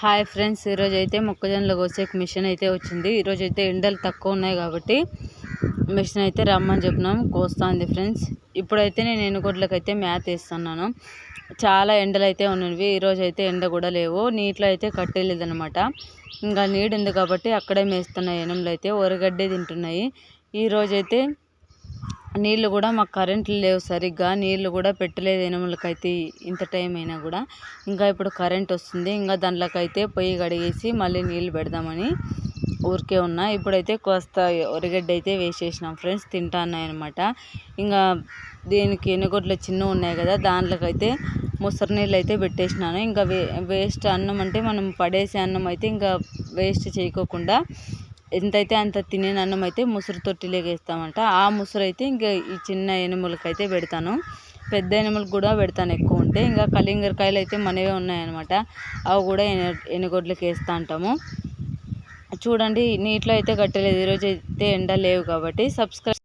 Hi friends ఈరోజు అయితే మొక్కజొన్నలు కోసే మిషన్ అయితే వచ్చింది. ఈరోజు అయితే ఎండలు తక్కువ ఉన్నాయి కాబట్టి మిషన్ అయితే రమ్మని చెప్పినాం. కోస్తుంది ఫ్రెండ్స్. ఇప్పుడైతే నేను ఎనుగొడ్లకు అయితే మ్యాత్ వేస్తున్నాను. చాలా ఎండలు అయితే ఉన్నవి. ఈరోజు అయితే ఎండ కూడా లేవు. నీటిలో అయితే కట్టేలేదనమాట ఇంకా నీడు కాబట్టి అక్కడే మేస్తున్నాయి ఎనుములు అయితే ఒరగడ్డే తింటున్నాయి. ఈరోజైతే నీళ్ళు కూడా మాకు కరెంట్లు లేవు సరిగ్గా. నీళ్ళు కూడా పెట్టలేదు ఎనుములకైతే ఇంత టైం అయినా కూడా. ఇంకా ఇప్పుడు కరెంట్ వస్తుంది. ఇంకా దాంట్లోకైతే పొయ్యి కడిగేసి మళ్ళీ నీళ్ళు పెడదామని ఊరికే ఉన్నా. ఇప్పుడైతే కోస్త ఒరిగడ్డ అయితే వేసేసినాం ఫ్రెండ్స్. తింటా అనమాట ఇంకా దీనికి ఎనుగొడ్లు చిన్న ఉన్నాయి కదా దాంట్లోకైతే ముసరి నీళ్ళు అయితే పెట్టేసినాను. ఇంకా వే వేస్ట్ అన్నం అంటే మనం పడేసే అన్నం అయితే ఇంకా వేస్ట్ చేయకోకుండా ఎంతైతే అంత తినే అన్నం అయితే ముసురు తొట్టిలోకి వేస్తామంట ఆ ముసురు అయితే ఇంకా ఈ చిన్న ఎనుములకి అయితే పెడతాను. పెద్ద ఎనుములకు కూడా పెడతాను ఎక్కువ ఉంటే. ఇంకా కలింగరకాయలు అయితే మనవే ఉన్నాయన్నమాట. అవి కూడా ఎనుగొడ్లకి వేస్తూ ఉంటాము చూడండి నీటిలో అయితే కట్టలేదు. ఈరోజు అయితే ఎండ లేవు కాబట్టి సబ్స్క్రైబ్